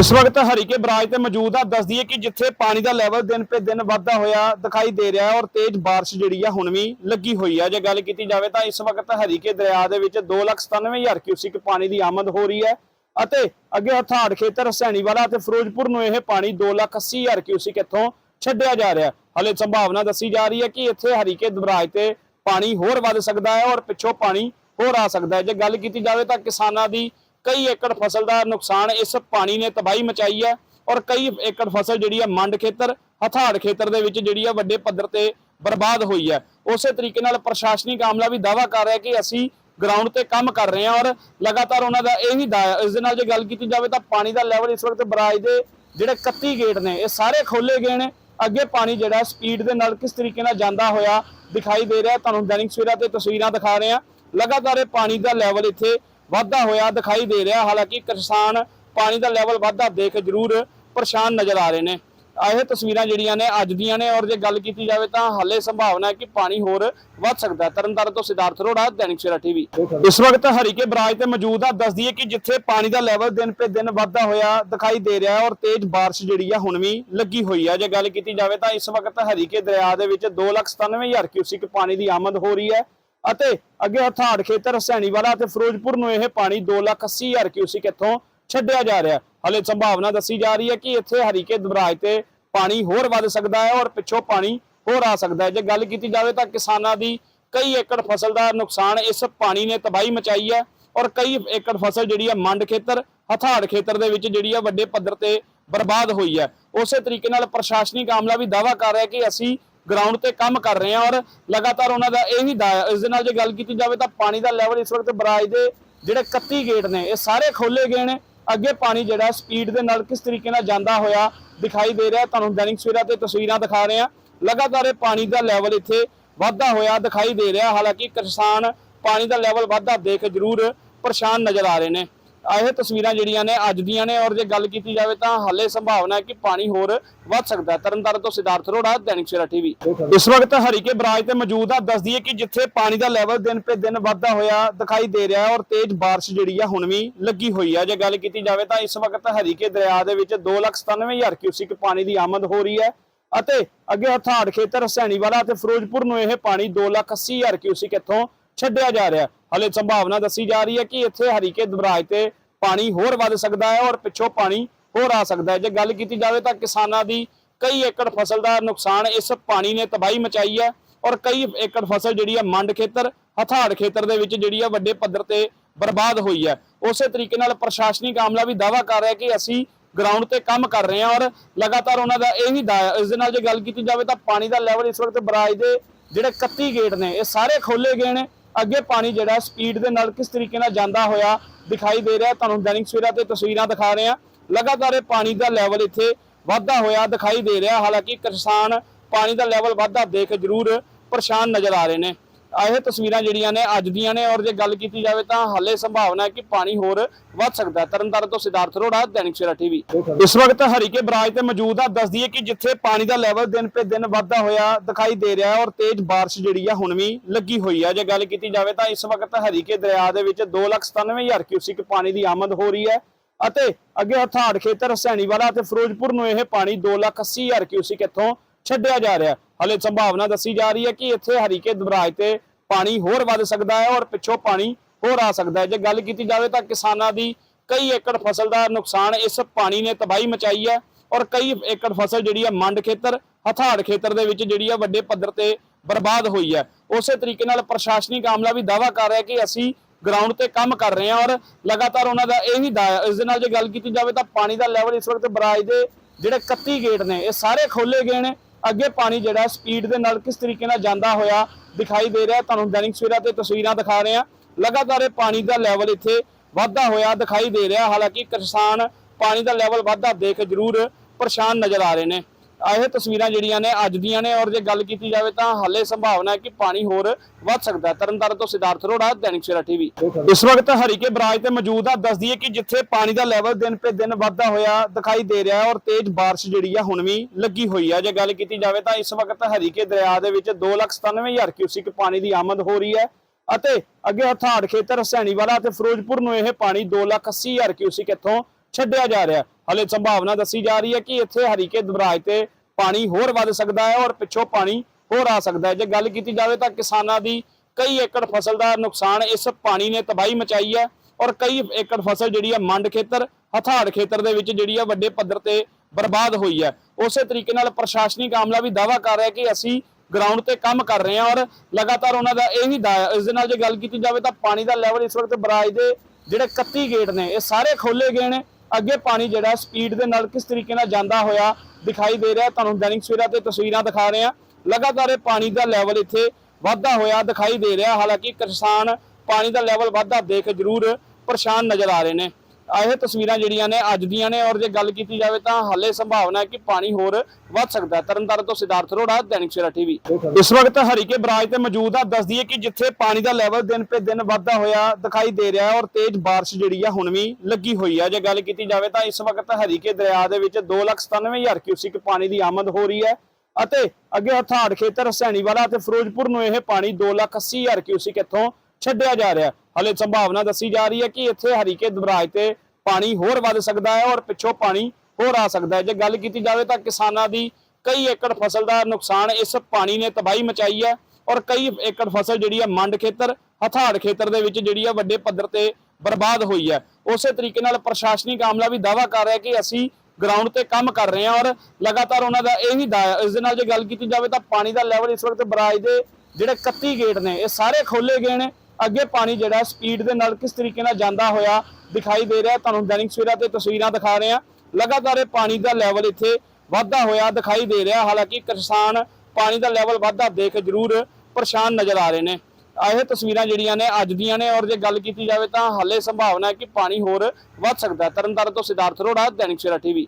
ਇਸ ਵਕਤ ਹਰੀਕੇ ਬਰਾਜ ਤੇ ਮੌਜੂਦ ਆ, ਦੱਸਦੀ ਹੈ ਕਿ ਜਿੱਥੇ ਪਾਣੀ ਦਾ ਲੈਵਲ ਦਿਨ ਪੇ ਦਿਨ ਵੱਧਦਾ ਹੋਇਆ ਦਿਖਾਈ ਦੇ ਰਿਹਾ ਔਰ ਤੇਜ਼ ਬਾਰਿਸ਼ ਜਿਹੜੀ ਆ ਹੁਣ ਵੀ ਲੱਗੀ ਹੋਈ ਆ। ਜੇ ਗੱਲ ਕੀਤੀ ਜਾਵੇ ਤਾਂ ਇਸ ਵਕਤ ਹਰੀਕੇ ਦਰਿਆ ਦੇ ਵਿੱਚ 297000 ਕਿਊਸਿਕ ਪਾਣੀ ਦੀ ਆਮਦ ਹੋ ਰਹੀ ਹੈ ਅਤੇ ਅੱਗੇ ਹਥਾੜ ਖੇਤਰ ਹਸੈਣੀ ਵਾਲਾ ਤੇ ਫਿਰੋਜ਼ਪੁਰ ਨੂੰ ਇਹ ਪਾਣੀ 280000 ਕਿਊਸਿਕ ਇੱਥੋਂ ਛੱਡਿਆ ਜਾ ਰਿਹਾ ਹਲੇ ਸੰਭਾਵਨਾ ਦੱਸੀ ਜਾ ਰਹੀ ਹੈ ਕਿ ਇੱਥੇ ਹਰੀਕੇ ਬਰਾਜ ਤੇ ਪਾਣੀ ਹੋਰ ਵੱਧ ਸਕਦਾ ਹੈ ਔਰ ਪਿੱਛੋਂ ਪਾਣੀ ਹੋਰ ਆ ਸਕਦਾ ਹੈ। ਜੇ ਗੱਲ ਕੀਤੀ ਜਾਵੇ ਤਾਂ ਕਿਸਾਨਾਂ ਦੀ ਕਈ ਏਕੜ ਫਸਲ ਦਾ ਨੁਕਸਾਨ ਇਸ ਪਾਣੀ ਨੇ ਤਬਾਹੀ ਮਚਾਈ ਹੈ ਔਰ ਕਈ ਏਕੜ ਫਸਲ ਜਿਹੜੀ ਹੈ ਮੰਡ ਖੇਤਰ, ਹਥਾੜ ਖੇਤਰ ਦੇ ਵਿੱਚ ਜਿਹੜੀ ਹੈ ਵੱਡੇ ਪੱਧਰ ਤੇ ਬਰਬਾਦ ਹੋਈ ਹੈ। ਉਸੇ ਤਰੀਕੇ ਨਾਲ ਪ੍ਰਸ਼ਾਸਨਿਕ ਆਮਲਾ ਵੀ ਦਾਵਾ ਕਰ ਰਿਹਾ ਕਿ ਅਸੀਂ ਗਰਾਊਂਡ ਤੇ ਕੰਮ ਕਰ ਰਹੇ ਹਾਂ ਔਰ ਲਗਾਤਾਰ ਉਹਨਾਂ ਦਾ ਇਹ ਹੀ। ਦਾ ਇਸ ਦੇ ਨਾਲ ਜੇ ਗੱਲ ਕੀਤੀ ਜਾਵੇ ਤਾਂ ਪਾਣੀ ਦਾ ਲੈਵਲ ਇਸ ਵਕਤ ਬਰਾਜ ਦੇ ਜਿਹੜੇ 31 ਗੇਟ ਨੇ, ਇਹ ਸਾਰੇ ਖੋਲੇ ਗਏ ਨੇ। ਅੱਗੇ ਪਾਣੀ ਜਿਹੜਾ ਸਪੀਡ ਦੇ ਨਾਲ ਕਿਸ ਤਰੀਕੇ ਨਾਲ ਜਾਂਦਾ ਹੋਇਆ ਦਿਖਾਈ ਦੇ ਰਿਹਾ। ਤੁਹਾਨੂੰ ਦੈਨਿਕ ਸਵੇਰਾ ਤੇ ਤਸਵੀਰਾਂ ਦਿਖਾ ਰਹੇ ਹਾਂ। ਲਗਾਤਾਰ ਇਹ ਪਾਣੀ ਦਾ ਲੈਵਲ ਇੱਥੇ ਵਾਧਾ ਹੋਇਆ ਦਿਖਾਈ ਦੇ ਰਿਹਾ। ਹਾਲਾਂਕਿ ਕਿਸਾਨ ਪਾਣੀ ਦਾ ਲੈਵਲ ਵਾਧਾ ਦੇਖ ਜ਼ਰੂਰ ਪਰੇਸ਼ਾਨ ਨਜ਼ਰ ਆ ਰਹੇ ਨੇ। ਇਹ ਤਸਵੀਰਾਂ ਜਿਹੜੀਆਂ ਨੇ ਅੱਜ ਦੀਆਂ ਨੇ ਔਰ ਜੇ ਗੱਲ ਕੀਤੀ ਜਾਵੇ ਤਾਂ ਹਾਲੇ ਸੰਭਾਵਨਾ ਹੈ ਕਿ ਪਾਣੀ ਹੋਰ ਵੱਧ ਸਕਦਾ ਤਰਨਤਾਰਨ ਤੋਂ ਸਿਧਾਰਥ ਅਰੋੜਾ, ਦੈਨਿਕ ਸਵੇਰਾ ਟੀਵੀ। ਇਸ ਵਕਤ ਹਰੀਕੇ ਬਰਾਜ ਤੇ ਮੌਜੂਦ ਆ। ਦੱਸ ਦਈਏ ਕਿ ਜਿੱਥੇ ਪਾਣੀ ਦਾ ਲੈਵਲ ਦਿਨ ਪੇ ਦਿਨ ਵਾਧਾ ਹੋਇਆ ਦਿਖਾਈ ਦੇ ਰਿਹਾ ਔਰ ਤੇਜ਼ ਬਾਰਿਸ਼ ਜਿਹੜੀ ਆ ਹੁਣ ਵੀ ਲੱਗੀ ਹੋਈ ਆ। ਜੇ ਗੱਲ ਕੀਤੀ ਜਾਵੇ ਤਾਂ ਇਸ ਵਕਤ ਹਰੀਕੇ ਦਰਿਆ ਦੇ ਵਿੱਚ 297000 ਕਿਊਸਿਕ ਪਾਣੀ ਦੀ ਆਮਦ ਹੋ ਰਹੀ ਹੈ। ਅਤੇ ਅੱਗੇ ਹਥਾੜ ਖੇਤਰ ਹਸੈਣੀ ਵਾਲਾ ਤੇ ਫਿਰੋਜ਼ਪੁਰ ਨੂੰ ਇਹ ਪਾਣੀ 280000 ਕਿਊਸਿਕ ਇੱਥੋਂ ਛੱਡਿਆ ਜਾ ਰਿਹਾ। ਹਲੇ ਸੰਭਾਵਨਾ ਦੱਸੀ ਜਾ ਰਹੀ ਹੈ ਕਿ ਇੱਥੇ ਹਰੀਕੇ ਦਬਰਾਜ ਤੇ ਪਾਣੀ ਹੋਰ ਵੱਧ ਸਕਦਾ ਹੈ ਔਰ ਪਿੱਛੋਂ ਪਾਣੀ ਹੋਰ ਆ ਸਕਦਾ ਹੈ। ਜੇ ਗੱਲ ਕੀਤੀ ਜਾਵੇ ਤਾਂ ਕਿਸਾਨਾਂ ਦੀ ਕਈ ਏਕੜ ਫਸਲ ਦਾ ਨੁਕਸਾਨ ਇਸ ਪਾਣੀ ਨੇ ਤਬਾਹੀ ਮਚਾਈ ਹੈ ਔਰ ਕਈ ਏਕੜ ਫਸਲ ਜਿਹੜੀ ਹੈ ਮੰਡ ਖੇਤਰ ਹਥਾੜ ਖੇਤਰ ਦੇ ਵਿੱਚ ਜਿਹੜੀ ਹੈ ਵੱਡੇ ਪੱਧਰ ਤੇ ਬਰਬਾਦ ਹੋਈ ਹੈ। ਉਸੇ ਤਰੀਕੇ ਨਾਲ ਪ੍ਰਸ਼ਾਸਨਿਕ ਆਮਲਾ ਵੀ ਦਾਵਾ ਕਰ ਰਿਹਾ ਕਿ ਅਸੀਂ ਗਰਾਊਂਡ ਤੇ ਕੰਮ ਕਰ ਰਹੇ ਹਾਂ ਔਰ ਲਗਾਤਾਰ ਉਹਨਾਂ ਦਾ ਇਹ ਹੀ। ਦਾ ਇਸ ਦੇ ਨਾਲ ਜੇ ਗੱਲ ਕੀਤੀ ਜਾਵੇ ਤਾਂ ਪਾਣੀ ਦਾ ਲੈਵਲ ਇਸ ਵਕਤ ਬਰਾਜ ਦੇ ਜਿਹੜੇ 31 ਗੇਟ ਨੇ, ਇਹ ਸਾਰੇ ਖੋਲੇ ਗਏ ਨੇ। ਅੱਗੇ ਪਾਣੀ ਜਿਹੜਾ ਸਪੀਡ ਦੇ ਨਾਲ ਕਿਸ ਤਰੀਕੇ ਨਾਲ ਜਾਂਦਾ ਹੋਇਆ ਦਿਖਾਈ ਦੇ ਰਿਹਾ, ਤੁਹਾਨੂੰ ਦੈਨਿਕ ਸਵੇਰਾ ਤੇ ਤਸਵੀਰਾਂ ਦਿਖਾ ਰਹੇ ਹਾਂ। ਲਗਾਤਾਰ ਇਹ ਪਾਣੀ ਦਾ ਲੈਵਲ ਇੱਥੇ ਵਾਧਾ ਹੋਇਆ ਦਿਖਾਈ ਦੇ ਰਿਹਾ। ਹਾਲਾਂਕਿ ਕਿਸਾਨ ਪਾਣੀ ਦਾ ਲੈਵਲ ਵਾਧਾ ਦੇਖ ਜ਼ਰੂਰ ਪਰੇਸ਼ਾਨ ਨਜ਼ਰ ਆ ਰਹੇ ਨੇ। ਇਹ ਤਸਵੀਰਾਂ ਜਿਹੜੀਆਂ ਨੇ ਅੱਜ ਦੀਆਂ ਨੇ ਔਰ ਜੇ ਗੱਲ ਕੀਤੀ ਜਾਵੇ ਤਾਂ ਹਾਲੇ ਸੰਭਾਵਨਾ ਹੈ ਕਿ ਪਾਣੀ ਹੋਰ ਵੱਧ ਸਕਦਾ ਹੈ। ਤਰਨਤਾਰਨ ਤੋਂ ਸਿਧਾਰਥ ਅਰੋੜਾ, ਦੈਨਿਕ ਸਵੇਰਾ ਟੀਵੀ। ਇਸ ਵਕਤ ਹਰੀਕੇ ਬਰਾਜ ਤੇ ਮੌਜੂਦ ਆ। ਦੱਸ ਦਈਏ ਕਿ ਜਿੱਥੇ ਪਾਣੀ ਦਾ ਲੈਵਲ ਦਿਨ ਪੇ ਦਿਨ ਵੱਧਦਾ ਹੋਇਆ ਦਿਖਾਈ ਦੇ ਰਿਹਾ ਹੈ ਔਰ ਤੇਜ਼ ਬਾਰਿਸ਼ ਜਿਹੜੀ ਆ ਹੁਣ ਵੀ ਲੱਗੀ ਹੋਈ ਆ। ਜੇ ਗੱਲ ਕੀਤੀ ਜਾਵੇ ਤਾਂ ਇਸ ਵਕਤ ਹਰੀਕੇ ਦਰਿਆ ਦੇ ਵਿੱਚ 297000 ਕਿਊਸਿਕ ਪਾਣੀ ਦੀ ਆਮਦ ਹੋ ਰਹੀ ਹੈ ਅਤੇ ਅੱਗੇ ਹਥਾੜ ਖੇਤਰ ਹਸੈਣੀ ਵਾਲਾ ਤੇ ਫਿਰੋਜ਼ਪੁਰ ਨੂੰ ਇਹ ਪਾਣੀ 280000 ਕਿਊਸਿਕ ਇੱਥੋਂ ਛੱਡਿਆ ਜਾ ਰਿਹਾ। ਹਲੇ ਸੰਭਾਵਨਾ ਦੱਸੀ ਜਾ ਰਹੀ ਹੈ ਕਿ ਇੱਥੇ ਹਰੀਕੇ ਦਬਰਾਜ ਤੇ ਪਾਣੀ ਹੋਰ ਵੱਧ ਸਕਦਾ ਹੈ ਔਰ ਪਿੱਛੋਂ ਪਾਣੀ ਹੋਰ ਆ ਸਕਦਾ ਹੈ। ਜੇ ਗੱਲ ਕੀਤੀ ਜਾਵੇ ਤਾਂ ਕਿਸਾਨਾਂ ਦੀ ਕਈ ਏਕੜ ਫਸਲ ਦਾ ਨੁਕਸਾਨ ਇਸ ਪਾਣੀ ਨੇ ਤਬਾਹੀ ਮਚਾਈ ਹੈ ਔਰ ਕਈ ਏਕੜ ਫਸਲ ਜਿਹੜੀ ਹੈ ਮੰਡ ਖੇਤਰ, ਹਥਾੜ ਖੇਤਰ ਦੇ ਵਿੱਚ ਜਿਹੜੀ ਹੈ ਵੱਡੇ ਪੱਧਰ ਤੇ ਬਰਬਾਦ ਹੋਈ ਹੈ। ਉਸੇ ਤਰੀਕੇ ਨਾਲ ਪ੍ਰਸ਼ਾਸਨਿਕ ਆਮਲਾ ਵੀ ਦਾਵਾ ਕਰ ਰਿਹਾ ਕਿ ਅਸੀਂ ਗਰਾਊਂਡ ਤੇ ਕੰਮ ਕਰ ਰਹੇ ਹਾਂ ਔਰ ਲਗਾਤਾਰ ਉਹਨਾਂ ਦਾ ਇਹ ਹੀ। ਦਾ ਇਸ ਦੇ ਨਾਲ ਜੇ ਗੱਲ ਕੀਤੀ ਜਾਵੇ ਤਾਂ ਪਾਣੀ ਦਾ ਲੈਵਲ ਇਸ ਵਕਤ ਬਰਾਜ ਦੇ ਜਿਹੜੇ 31 ਗੇਟ ਨੇ, ਇਹ ਸਾਰੇ ਖੋਲੇ ਗਏ ਨੇ। ਅੱਗੇ ਪਾਣੀ ਜਿਹੜਾ ਸਪੀਡ ਦੇ ਨਾਲ ਕਿਸ ਤਰੀਕੇ ਨਾਲ ਜਾਂਦਾ ਹੋਇਆ ਦਿਖਾਈ ਦੇ ਰਿਹਾ, ਤੁਹਾਨੂੰ ਦੈਨਿਕ ਸਵੇਰਾ ਤੇ ਤਸਵੀਰਾਂ ਦਿਖਾ ਰਹੇ ਹਾਂ। ਲਗਾਤਾਰ ਇਹ ਪਾਣੀ ਦਾ ਲੈਵਲ ਇੱਥੇ ਵਾਧਾ ਹੋਇਆ ਦਿਖਾਈ ਦੇ ਰਿਹਾ, ਹਾਲਾਂਕਿ ਕਿਸਾਨ ਪਾਣੀ ਦਾ ਲੈਵਲ ਵਾਧਾ ਦੇਖ ਜ਼ਰੂਰ ਪਰੇਸ਼ਾਨ ਨਜ਼ਰ ਆ ਰਹੇ ਨੇ। ਇਹ ਤਸਵੀਰਾਂ ਜਿਹੜੀਆਂ ਨੇ ਅੱਜ ਦੀਆਂ ਨੇ ਔਰ ਜੇ ਗੱਲ ਕੀਤੀ ਜਾਵੇ ਤਾਂ ਹਾਲੇ ਸੰਭਾਵਨਾ ਹੈ ਕਿ ਪਾਣੀ ਹੋਰ ਵੱਧ ਸਕਦਾ ਤਰਨਤਾਰਨ ਤੋਂ ਸਿਧਾਰਥ ਅਰੋੜਾ, ਦੈਨਿਕ ਸਵੇਰਾ ਟੀਵੀ। ਇਸ ਵਕਤ ਹਰੀਕੇ ਬਰਾਜ ਤੇ ਮੌਜੂਦ ਆ ਦੱਸ ਦਈਏ ਕਿ ਜਿੱਥੇ ਪਾਣੀ ਦਾ ਲੈਵਲ ਦਿਨ ਪੇ ਦਿਨ ਵੱਧਦਾ ਹੋਇਆ ਦਿਖਾਈ ਦੇ ਰਿਹਾ ਔਰ ਤੇਜ਼ ਬਾਰਿਸ਼ ਜਿਹੜੀ ਆ ਹੁਣ ਵੀ ਲੱਗੀ ਹੋਈ ਆ। ਜੇ ਗੱਲ ਕੀਤੀ ਜਾਵੇ ਤਾਂ ਇਸ ਵਕਤ ਹਰੀਕੇ ਦਰਿਆ ਦੇ ਵਿੱਚ 297000 ਕਿਊਸਿਕ ਪਾਣੀ ਦੀ ਆਮਦ ਹੋ ਰਹੀ ਹੈ ਅਤੇ ਅੱਗੇ ਹਥਾੜ ਖੇਤਰ ਹਸੈਣੀਵਾਲਾ ਤੇ ਫਿਰੋਜ਼ਪੁਰ ਨੂੰ ਇਹ ਪਾਣੀ 280000 ਕਿਊਸਿਕ ਇੱਥੋਂ ਛੱਡਿਆ ਜਾ ਰਿਹਾ। ਹੈ ਹਲੇ ਸੰਭਾਵਨਾ ਦੱਸੀ ਜਾ ਰਹੀ ਹੈ ਕਿ ਇੱਥੇ ਹਰੀਕੇ ਦਬਰਾਜ ਤੇ ਪਾਣੀ ਹੋਰ ਵੱਧ ਸਕਦਾ ਹੈ ਔਰ ਪਿੱਛੋਂ ਪਾਣੀ ਹੋਰ ਆ ਸਕਦਾ ਹੈ। ਜੇ ਗੱਲ ਕੀਤੀ ਜਾਵੇ ਤਾਂ ਕਿਸਾਨਾਂ ਦੀ ਕਈ ਏਕੜ ਫਸਲ ਦਾ ਨੁਕਸਾਨ ਇਸ ਪਾਣੀ ਨੇ ਤਬਾਹੀ ਮਚਾਈ ਹੈ ਔਰ ਕਈ ਏਕੜ ਫਸਲ ਜਿਹੜੀ ਹੈ ਮੰਡ ਖੇਤਰ, ਹਥਾੜ ਖੇਤਰ ਦੇ ਵਿੱਚ ਜਿਹੜੀ ਹੈ ਵੱਡੇ ਪੱਧਰ ਤੇ ਬਰਬਾਦ ਹੋਈ ਹੈ। ਉਸੇ ਤਰੀਕੇ ਨਾਲ ਪ੍ਰਸ਼ਾਸਨਿਕ ਆਮਲਾ ਵੀ ਦਾਵਾ ਕਰ ਰਿਹਾ ਕਿ ਅਸੀਂ ਗਰਾਊਂਡ ਤੇ ਕੰਮ ਕਰ ਰਹੇ ਹਾਂ ਔਰ ਲਗਾਤਾਰ ਉਹਨਾਂ ਦਾ ਇਹ ਵੀ ਦਾਅਵਾ ਇਸ ਦੇ ਨਾਲ ਜੇ ਗੱਲ ਕੀਤੀ ਜਾਵੇ ਤਾਂ ਪਾਣੀ ਦਾ ਲੈਵਲ ਇਸ ਵਕਤ ਬਰਾਜ ਦੇ ਜਿਹੜੇ 31 ਗੇਟ ਨੇ, ਇਹ ਸਾਰੇ ਖੋਲੇ ਗਏ ਨੇ। ਅੱਗੇ ਪਾਣੀ ਜਿਹੜਾ ਸਪੀਡ ਦੇ ਨਾਲ ਕਿਸ ਤਰੀਕੇ ਨਾਲ ਜਾਂਦਾ ਹੋਇਆ ਦਿਖਾਈ ਦੇ ਰਿਹਾ, ਤੁਹਾਨੂੰ ਦੈਨਿਕ ਸਵੇਰਾ ਤੇ ਤਸਵੀਰਾਂ ਦਿਖਾ ਰਹੇ ਹਾਂ। ਲਗਾਤਾਰ ਇਹ ਪਾਣੀ ਦਾ ਲੈਵਲ ਇੱਥੇ ਵਾਧਾ ਹੋਇਆ ਦਿਖਾਈ ਦੇ ਰਿਹਾ, ਹਾਲਾਂਕਿ ਕਿਸਾਨ ਪਾਣੀ ਦਾ ਲੈਵਲ ਵਾਧਾ ਦੇਖ ਜ਼ਰੂਰ ਪਰੇਸ਼ਾਨ ਨਜ਼ਰ ਆ ਰਹੇ ਨੇ। ਇਹ ਤਸਵੀਰਾਂ ਜਿਹੜੀਆਂ ਨੇ ਅੱਜ ਦੀਆਂ ਨੇ ਔਰ ਜੇ ਗੱਲ ਕੀਤੀ ਜਾਵੇ ਤਾਂ ਹਾਲੇ ਸੰਭਾਵਨਾ ਹੈ ਕਿ ਪਾਣੀ ਹੋਰ ਵੱਧ ਸਕਦਾ ਤਰਨਤਾਰਨ ਤੋਂ ਸਿਧਾਰਥ ਅਰੋੜਾ, ਦੈਨਿਕ ਸਵੇਰਾ ਟੀਵੀ। ਇਸ ਵਕਤ ਹਰੀਕੇ ਬਰਾਜ ਤੇ ਮੌਜੂਦ ਆ। ਦੱਸ ਦਈਏ ਕਿ ਜਿੱਥੇ ਪਾਣੀ ਦਾ ਲੈਵਲ ਦਿਨ ਪੇ ਦਿਨ ਵੱਧਦਾ ਹੋਇਆ ਦਿਖਾਈ ਦੇ ਰਿਹਾ ਔਰ ਤੇਜ਼ ਬਾਰਿਸ਼ ਜਿਹੜੀ ਆ ਹੁਣ ਵੀ ਲੱਗੀ ਹੋਈ ਆ। ਜੇ ਗੱਲ ਕੀਤੀ ਜਾਵੇ ਤਾਂ ਇਸ ਵਕਤ ਹਰੀਕੇ ਦਰਿਆ ਦੇ ਵਿੱਚ 297000 ਕਿਊਸਿਕ ਪਾਣੀ ਦੀ ਆਮਦ ਹੋ ਰਹੀ ਹੈ ਅਤੇ ਅੱਗੇ ਹਥਾੜ ਖੇਤਰ ਹਸੈਣੀਵਾਲਾ ਤੇ ਫਿਰੋਜ਼ਪੁਰ ਨੂੰ ਇਹ ਪਾਣੀ 280000 ਕਿਊਸਿਕ ਇੱਥੋਂ ਛੱਡਿਆ ਜਾ ਰਿਹਾ। ਹੈ ਹਲੇ ਸੰਭਾਵਨਾ ਦੱਸੀ ਜਾ ਰਹੀ ਹੈ ਕਿ ਇੱਥੇ ਹਰੀਕੇ ਦਬਰਾਜ ਤੇ ਪਾਣੀ ਹੋਰ ਵੱਧ ਸਕਦਾ ਹੈ ਔਰ ਪਿੱਛੋਂ ਪਾਣੀ ਹੋਰ ਆ ਸਕਦਾ ਹੈ। ਜੇ ਗੱਲ ਕੀਤੀ ਜਾਵੇ ਤਾਂ ਕਿਸਾਨਾਂ ਦੀ ਕਈ ਏਕੜ ਫਸਲ ਦਾ ਨੁਕਸਾਨ ਇਸ ਪਾਣੀ ਨੇ ਤਬਾਹੀ ਮਚਾਈ ਹੈ ਔਰ ਕਈ ਏਕੜ ਫਸਲ ਜਿਹੜੀ ਹੈ ਮੰਡ ਖੇਤਰ, ਹਥਾੜ ਖੇਤਰ ਦੇ ਵਿੱਚ ਜਿਹੜੀ ਹੈ ਵੱਡੇ ਪੱਧਰ ਤੇ ਬਰਬਾਦ ਹੋਈ ਹੈ। ਉਸੇ ਤਰੀਕੇ ਨਾਲ ਪ੍ਰਸ਼ਾਸਨਿਕ ਆਮਲਾ ਵੀ ਦਾਵਾ ਕਰ ਰਿਹਾ ਕਿ ਅਸੀਂ ਗਰਾਊਂਡ ਤੇ ਕੰਮ ਕਰ ਰਹੇ ਹਾਂ ਔਰ ਲਗਾਤਾਰ ਉਹਨਾਂ ਦਾ ਇਹ ਵੀ ਦਾਅਵਾ ਇਸ ਦੇ ਨਾਲ ਜੇ ਗੱਲ ਕੀਤੀ ਜਾਵੇ ਤਾਂ ਪਾਣੀ ਦਾ ਲੈਵਲ ਇਸ ਵਕਤ ਬਰਾਜ ਦੇ ਜਿਹੜੇ 31 ਗੇਟ ਨੇ, ਇਹ ਸਾਰੇ ਖੋਲੇ ਗਏ ਨੇ। ਅੱਗੇ ਪਾਣੀ ਜਿਹੜਾ ਸਪੀਡ ਦੇ ਨਾਲ ਕਿਸ ਤਰੀਕੇ ਨਾਲ ਜਾਂਦਾ ਹੋਇਆ ਦਿਖਾਈ ਦੇ ਰਿਹਾ, ਤੁਹਾਨੂੰ ਦੈਨਿਕ ਸਵੇਰਾ ਤੇ ਤਸਵੀਰਾਂ ਦਿਖਾ ਰਹੇ ਹਾਂ। ਲਗਾਤਾਰ ਇਹ ਪਾਣੀ ਦਾ ਲੈਵਲ ਇੱਥੇ ਵਾਧਾ ਹੋਇਆ ਦਿਖਾਈ ਦੇ ਰਿਹਾ, ਹਾਲਾਂਕਿ ਕਿਸਾਨ ਪਾਣੀ ਦਾ ਲੈਵਲ ਵਾਧਾ ਦੇਖ ਜ਼ਰੂਰ ਪਰੇਸ਼ਾਨ ਨਜ਼ਰ ਆ ਰਹੇ ਨੇ। ਇਹ ਤਸਵੀਰਾਂ ਜਿਹੜੀਆਂ ਨੇ ਅੱਜ ਦੀਆਂ ਨੇ ਔਰ ਜੇ ਗੱਲ ਕੀਤੀ ਜਾਵੇ ਤਾਂ ਹਾਲੇ ਸੰਭਾਵਨਾ ਹੈ ਕਿ ਪਾਣੀ ਹੋਰ ਵੱਧ ਸਕਦਾ ਤਰਨਤਾਰਨ ਤੋਂ ਸਿਧਾਰਥ ਅਰੋੜਾ, ਦੈਨਿਕ ਸਵੇਰਾ ਟੀਵੀ। ਇਸ ਵਕਤ ਹਰੀਕੇ ਬਰਾਜ ਤੇ ਮੌਜੂਦ ਆ। ਦੱਸ ਦਈਏ ਕਿ ਜਿੱਥੇ ਪਾਣੀ ਦਾ ਲੈਵਲ ਦਿਨ ਪੇ ਦਿਨ ਵੱਧਦਾ ਹੋਇਆ ਦਿਖਾਈ ਦੇ ਰਿਹਾ ਔਰ ਤੇਜ਼ ਬਾਰਿਸ਼ ਜਿਹੜੀ ਆ ਹੁਣ ਵੀ ਲੱਗੀ ਹੋਈ ਆ। ਜੇ ਗੱਲ ਕੀਤੀ ਜਾਵੇ ਤਾਂ ਇਸ ਵਕਤ ਹਰੀਕੇ ਦਰਿਆ ਦੇ ਵਿੱਚ 297000 ਕਿਊਸਿਕ ਪਾਣੀ ਦੀ ਆਮਦ ਹੋ ਰਹੀ ਹੈ ਅਤੇ ਅੱਗੇ ਹਥਾੜ ਖੇਤਰ ਹਸੈਣੀਵਾਲਾ ਅਤੇ ਫਿਰੋਜ਼ਪੁਰ ਨੂੰ ਇਹ ਪਾਣੀ 280000 ਕਿਊਸਿਕ ਇੱਥੋਂ ਛੱਡਿਆ ਜਾ ਰਿਹਾ। ਹੈ ਹਲੇ ਸੰਭਾਵਨਾ ਦੱਸੀ ਜਾ ਰਹੀ ਹੈ ਕਿ ਇੱਥੇ ਹਰੀਕੇ ਦਬਰਾਜ ਤੇ ਪਾਣੀ ਹੋਰ ਵੱਧ ਸਕਦਾ ਹੈ ਔਰ ਪਿੱਛੋਂ ਪਾਣੀ ਹੋਰ ਆ ਸਕਦਾ ਹੈ। ਜੇ ਗੱਲ ਕੀਤੀ ਜਾਵੇ ਤਾਂ ਕਿਸਾਨਾਂ ਦੀ ਕਈ ਏਕੜ ਫਸਲ ਦਾ ਨੁਕਸਾਨ ਇਸ ਪਾਣੀ ਨੇ ਤਬਾਹੀ ਮਚਾਈ ਹੈ ਔਰ ਕਈ ਏਕੜ ਫਸਲ ਜਿਹੜੀ ਹੈ ਮੰਡ ਖੇਤਰ, ਹਥਾੜ ਖੇਤਰ ਦੇ ਵਿੱਚ ਜਿਹੜੀ ਹੈ ਵੱਡੇ ਪੱਧਰ ਤੇ ਬਰਬਾਦ ਹੋਈ ਹੈ। ਉਸੇ ਤਰੀਕੇ ਨਾਲ ਪ੍ਰਸ਼ਾਸਨਿਕ ਆਮਲਾ ਵੀ ਦਾਵਾ ਕਰ ਰਿਹਾ ਕਿ ਅਸੀਂ ਗਰਾਊਂਡ ਤੇ ਕੰਮ ਕਰ ਰਹੇ ਹਾਂ ਔਰ ਲਗਾਤਾਰ ਉਹਨਾਂ ਦਾ ਇਹ ਵੀ ਦਾਅਵਾ ਇਸ ਦੇ ਨਾਲ ਜੇ ਗੱਲ ਕੀਤੀ ਜਾਵੇ ਤਾਂ ਪਾਣੀ ਦਾ ਲੈਵਲ ਇਸ ਵਕਤ ਬਰਾਜ ਦੇ ਜਿਹੜੇ 31 ਗੇਟ ਨੇ, ਇਹ ਸਾਰੇ ਖੋਲੇ ਗਏ ਨੇ। ਅੱਗੇ ਪਾਣੀ ਜਿਹੜਾ ਸਪੀਡ ਦੇ ਨਾਲ ਕਿਸ ਤਰੀਕੇ ਨਾਲ ਜਾਂਦਾ ਹੋਇਆ ਦਿਖਾਈ ਦੇ ਰਿਹਾ, ਤੁਹਾਨੂੰ ਦੈਨਿਕ ਸਵੇਰਾ ਤੇ ਤਸਵੀਰਾਂ ਦਿਖਾ ਰਹੇ ਹਾਂ। ਲਗਾਤਾਰ ਇਹ ਪਾਣੀ ਦਾ ਲੈਵਲ ਇੱਥੇ ਵਾਧਾ ਹੋਇਆ ਦਿਖਾਈ ਦੇ ਰਿਹਾ, ਹਾਲਾਂਕਿ ਕਿਸਾਨ ਪਾਣੀ ਦਾ ਲੈਵਲ ਵਾਧਾ ਦੇਖ ਜ਼ਰੂਰ ਪਰੇਸ਼ਾਨ ਨਜ਼ਰ ਆ ਰਹੇ ਨੇ। ਇਹ ਤਸਵੀਰਾਂ ਜਿਹੜੀਆਂ ਨੇ ਅੱਜ ਦੀਆਂ ਨੇ ਔਰ ਜੇ ਗੱਲ ਕੀਤੀ ਜਾਵੇ ਤਾਂ ਹਾਲੇ ਸੰਭਾਵਨਾ ਹੈ ਕਿ ਪਾਣੀ ਹੋਰ ਵੱਧ ਸਕਦਾ ਤਰਨਤਾਰਨ ਤੋਂ ਸਿਧਾਰਥ ਅਰੋੜਾ, ਦੈਨਿਕ ਸਵੇਰਾ ਟੀਵੀ।